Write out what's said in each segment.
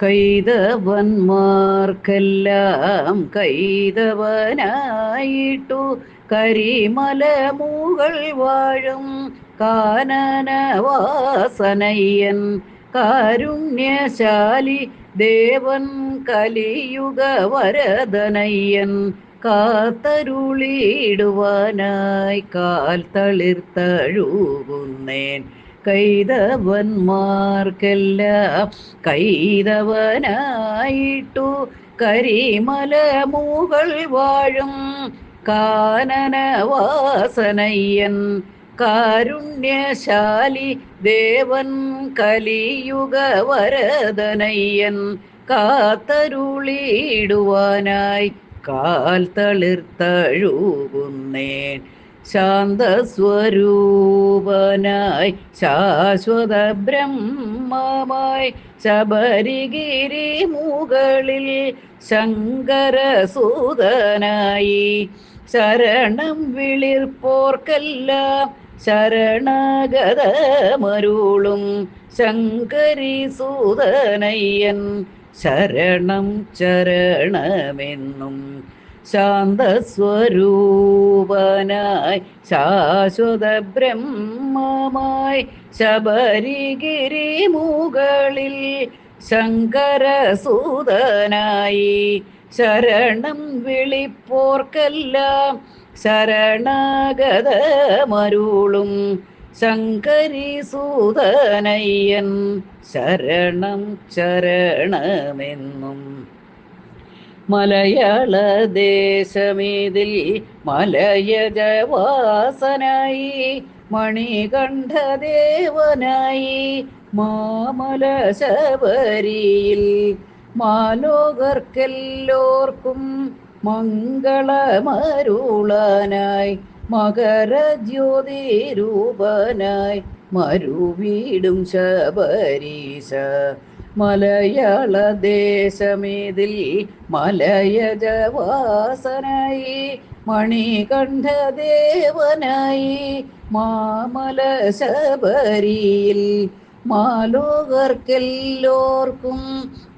കൈതവന്മാർക്കെല്ലാം കൈതവനായിട്ടു കരിമല മുകൾ വാഴും കാനനവാസനയ്യൻ കാരുണ്യശാലി ദേവൻ കലിയുഗ വരദനയ്യൻ കാത്തരുളിയിടുവാനായി കാൽ തളിർത്തഴുകുന്നേൻ കൈതവന്മാർക്കെല്ലാം കൈതവനായിട്ടു കരിമല മുകൾ വാഴും കാനനവാസനയ്യൻ കാരുണ്യശാലി ദേവൻ കലിയുഗവരദനയ്യൻ കാത്തരുളിയിടുവാനായി കാൽ തളിർത്തഴുകുന്നേൻ ശാന്തസ്വരൂപനായി ശാശ്വത ബ്രഹ്മമായി ശബരിഗിരി മുകളിൽ ശങ്കരസൂതനായി. ശരണം വിളിർപ്പോർക്കെല്ലാം ശരണഗതമരുളും ശങ്കരി സൂതനയ്യൻ ശരണം ചരണമെന്നും ശാന്തസ്വരൂപനായി ശാശ്വത ബ്രഹ്മമായി ശബരിഗിരി മുകളിൽ ശങ്കരസൂതനായി ശരണം വിളിപ്പോർക്കെല്ലാം ശരണാഗതമരുളും ശങ്കരി സൂതനയ്യൻ ശരണം ചരണമെന്നും മലയാള ദേശമേതിൽ മലയജവാസനായി മണികണ്ഠദേവനായി മാമല ശബരിയിൽ മാലോകർക്കെല്ലോർക്കും മംഗളമരുളാനായി മകരജ്യോതി രൂപനായി മരുവീടും ശബരീശ. മലയാള ദേശമേതിൽ മലയജവാസനായി മണികണ്ഠദേവനായി മാമല ശബരിയിൽ മാലോകർക്കെല്ലോർക്കും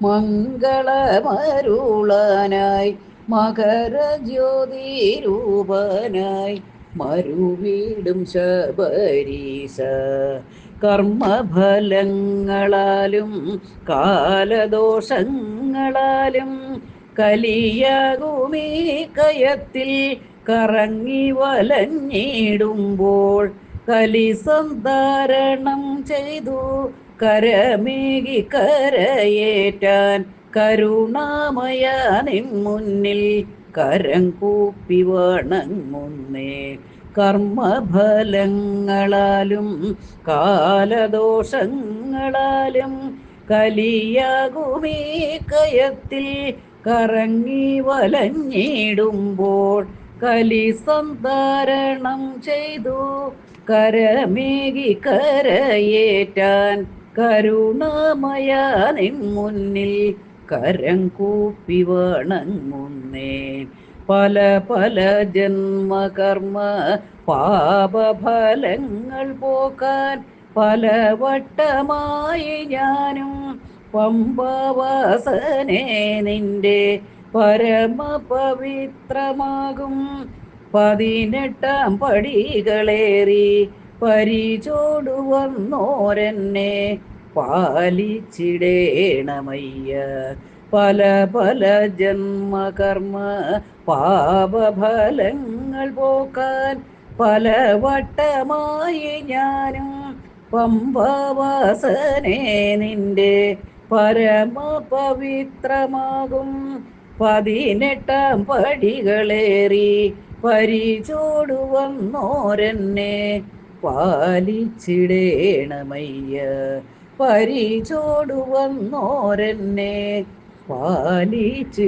മംഗളമരുളാനായി മകരജ്യോതി രൂപനായി മരുവീടും ശബരീശ കർമ്മഫലങ്ങളാലും കാലദോഷങ്ങളാലും കലിയാകുമീ കയത്തിൽ കറങ്ങി വലഞ്ഞിടുമ്പോൾ കലി സന്താരണം ചെയ്തു കരമേകി കരയേറ്റാൻ കരുണാമയ നിൻ മുന്നിൽ കരം കൂപ്പി വണങ്ങുന്നേ. കർമ്മഫലങ്ങളാലും കാലദോഷങ്ങളാലും കലിയാകുമീ കയത്തിൽ കറങ്ങി വലഞ്ഞിടുമ്പോൾ കലി സന്താരണം ചെയ്തു. കരമേകി കരയേറ്റാൻ കരുണാമയ നിൻ മുന്നിൽ കരം കൂപ്പി വണങ്ങുന്നേ പല പല ജന്മകർമ്മ പാപഫലങ്ങൾ പോക്കാൻ പല വട്ടമായി ഞാനും പമ്പവാസനെ നിന്റെ പരമപവിത്രമാകും. പതിനെട്ടാം പടികളേറി പരിചോടു വന്നോരെന്നെ പാലിച്ചിടേണമയ്യ. പല പല ജന്മകർമ്മ പാപഫലങ്ങൾ പോക്കാൻ പല വട്ടമായി ഞാനും പമ്പവാസനെ നിന്റെ പരമ പവിത്രമാകും പതിനെട്ടാം പടികളേറി പരിചോടു വന്നോരെന്നെ പാലിച്ചിടേണമയ്യ. പരിചോടു വന്നോരെന്നെ പാലിച്ചിടേണമയ്യ